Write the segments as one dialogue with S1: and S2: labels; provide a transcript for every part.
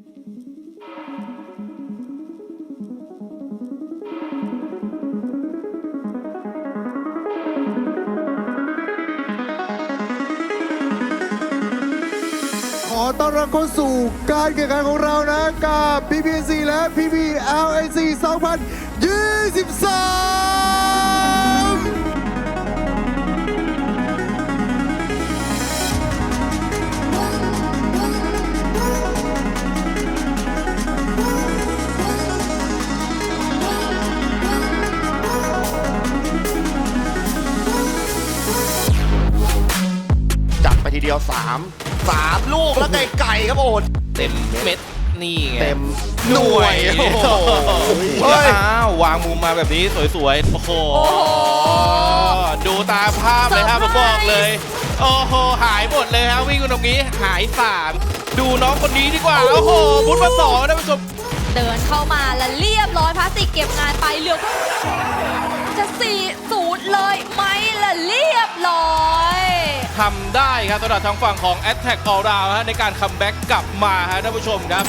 S1: ขอต้อนรับเข้าสู่การแข่งขันของเรานะกับ PPC และ PPLNC 2023
S2: เดียว 3 3 ลูกแล้วไก่ไก่ครับโอ้โห
S3: เต็มเม็ดนี่ไง
S2: เต็มหน่วย
S3: โอ้โห
S2: เฮ้ย
S3: อ้าววางมุมมาแบบนี้สวยๆ โอ้โห ดูตามภาพเลยครับผมบอกเลย โอ้โห หายหมดเลยครับวิ่งตรงนี้หายสามดูน้องคนนี้ดีกว่า โอ้โหมุดมาสองท่านผู้ชม
S4: เดินเข้ามาแล้วเรียบร้อยพลาสติกเก็บงานไปเหลือจะสี่
S3: ทำได้ครับสำหรับทางฝั่งของ Attack All Round ฮะในการคัมแบ็กกลับมาฮะท่านผู้ชมครับ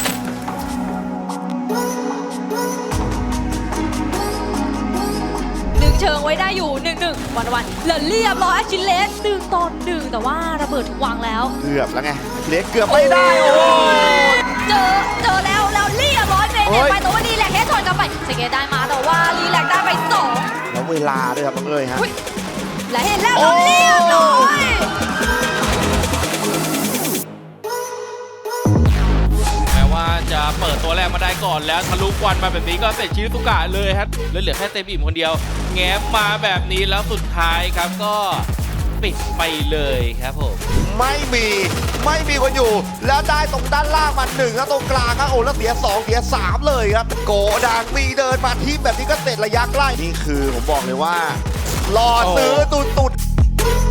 S4: หนึ่งเชิงไว้ได้อยู่หนึ่งหนึ่งวันวันแล้วเรียบร้อยอาชิเลสหนึ่งต่อหนึ่งแต่ว่าระเบิดถูกวางแล้ว
S2: เกือบแล้วไงเล็กเกือบไม่ได้โอ้โห
S4: เจอเจอแล้วแล้วเรียบร้อยเฟรน
S2: โอ้
S4: เนี่ย
S2: ย
S4: ไปแต่ว่ารีแลกเฮดช็อตกลับไปสเกตได้มาแต่ว่ารีแลกได้ไปสอง
S2: แล้วเวลาด้วยครับบังเอ้ยฮะ
S4: อุ๊ยและเห็นแล้ว
S2: โอ้
S4: แล้วเรียบร้อย
S3: เปิดตัวแรกมาได้ก่อนแล้วทะลุควันมาแบบนี้ก็เสร็จชิซุกะเลยครับแล้วเหลือแค่เต็มอิ่มคนเดียว แง้มมาแบบนี้แล้วสุดท้ายครับก็ปิดไปเลยครับผม
S2: ไม่มีไม่มีคนอยู่ แล้วได้ตรงด้านล่างมาหนึ่งแล้วตรงกลางครับโอ้แล้วเสียสองเสียสามเลยครับ โกดังมีเดินมาที่แบบนี้ก็เสร็จระยะใกล้นี่คือผมบอกเลยว่า รอซื้อตุดตุด
S5: เดิน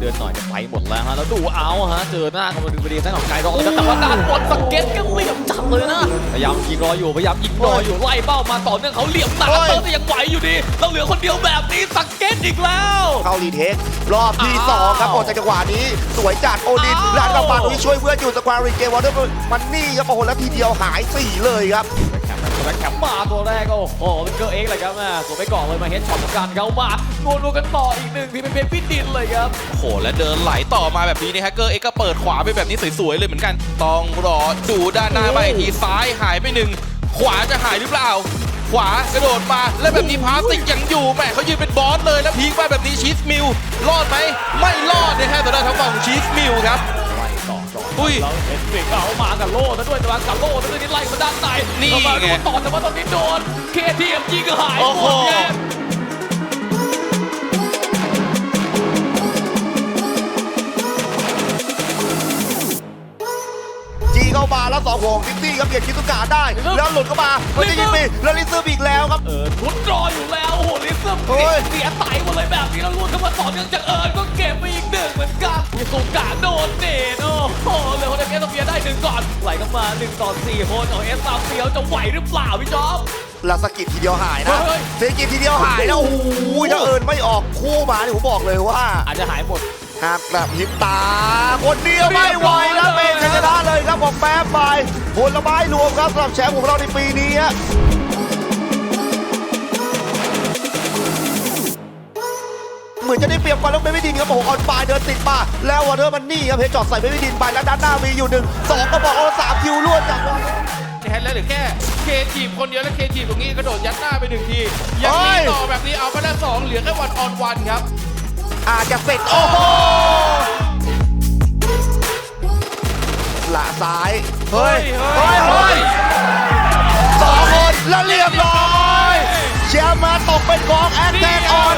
S5: เดินหน่อยจะไปหมดแล้วฮะแล้วดูเอาฮะเจอหน้ากันมาดูพอดีทั้งของไกรองเลยครับแต่ว่าด้านบนสเก็ตก็เหลี่ยมจับเลยนะพยายามยิงรออยู่พยายามยิงรออยู่ไล่เป้ามาต่อเนื่องเขาเหลี่ยมหนาเติมแต่ยังไหวอยู่ดีเราเหลือคนเดียวแบบนี้สเก็ตอีกแล้ว
S2: เข้ารีเทครอบที่
S5: อ้าว
S2: 2ครับออกจากจังหวะนี้ สวยจัดโอดิน
S5: อ้าว
S2: แล้วกับปาตรงนี้ช่วยเพื่อนอยู่สควารีเกมวอเตอร์มันนี่ครับโอ้โหแล้วทีเดียวหาย4เลยครับ
S5: แคมป์แบ็คแคมมาตัวแรกก็โอ้โหเป็นเกอร์เอ็กเลยครับแม่สวไปก่อนเลยมาเฮดช็อตเหมือนกันเขามาโดนๆกันต่ออีกหนึ่งที่เป็นเพชรพิดินเลยครับ
S3: โอ้โหและเดินไหลต่อมาแบบนี้นะฮะเกอร์เอ็กก็เปิดขวาไปแบบนี้สวยๆเลยเหมือนกัน ต้องรอดูด้านหน้าไปทีซ้ายหายไปหนึ่งขวาจะหายหรือเปล่า ขวากระโดดมาแล้วแบบนี้พาสติกยังอยู่แหมเขายืนเป็นบอสเลยแล้วพีคมาแบบนี้ชีสมิลรอดไหมไม่รอดนะฮะสำหรับทางฝั่งของชีสมิลครับ
S5: อต่อ
S3: อุ้ย
S5: แล้วเอ็นฟิกเอามากับโล่ซะด้วยแต่ว่ากับโล่ซะด้วยนี่ไล่มาด้านใน
S3: นี่
S5: เข้ามา
S3: ไง
S5: ดูต่อแต่ว่าตอนนี้โดนเคทีเอ็มยิงหาย
S3: โอ้
S5: หม
S3: โห
S5: ดไง
S2: จีเข้ามาแล้วสองวงซิตี้ ครับเบียดคิดตุกาได้ แล้วหลุดเข้ามามันจะยิงปีแล้วลิซเซอร์บีกแล้วครับ
S5: เออทุดรออยู่แล้ว โอ้โหลิซึม
S2: เฮ้ย
S5: เสียไตหมดเลยแบบนี้แล้วลุ้นเข้ามาต่อเนื่องจากเอิร์นก็เก็บไปอีกหนึ่งเหมือนกันมีสุกาโดนเดนโอ้โหเหลือคนเดียวเอสเฟียได้หนึ่งก่อนไหลเข้ามาหนึ่งต่อสี่คนเอาเอสซาเฟียวจะไหวหรือเปล่าพี่จ๊อบ
S2: แล้วสะกิดทีเดียวหายนะ
S5: เฮ้ย
S2: สะกิดทีเดียวหายนะโอ้โหถ้าเอิญไม่ออกคู่มาเนี่ยผมบอกเลยว่า
S5: อาจจะหายหมด
S2: หามกระพริบตา คนเดียวไม่ไหวแล้วเป็นชนะเลยครับบอกแป๊บไปผลไม้รวมครับสำหรับแชมป์ของเราในปีนี้ฮะเหมือนจะได้เปรียบก่อนแล้วเป็นไม่ดินครับโอ้โหออนไฟเดินติดมาแล้ววอเตอร์มันนี่ครับเพชรจอดใส่ไม่ดินไปแล้วด้านหน้ามีอยู่หนึ่งสองก็บอกเอาสามคิวรวดจากวอเตอร์
S3: นะฮะแล้วหลือแค่เคทีมคนเดียวแล้วเคทีมตรงนี้กระโดดยัดหน้าไปหนึ่งทียัง
S2: เฮ้
S3: มีต่อแบบนี้เอาไปแล้วสองเหลือแค่วันออนวันครับ
S2: อาจจะเสร็จโอ้โหละซ้าย เฮ้ย
S3: เฮ้
S2: เฮ้ย
S3: ย
S2: เฮ้ยสองคนแล้วเรียบร้อย เชียร์มาตกเป็นของแอนเทนออ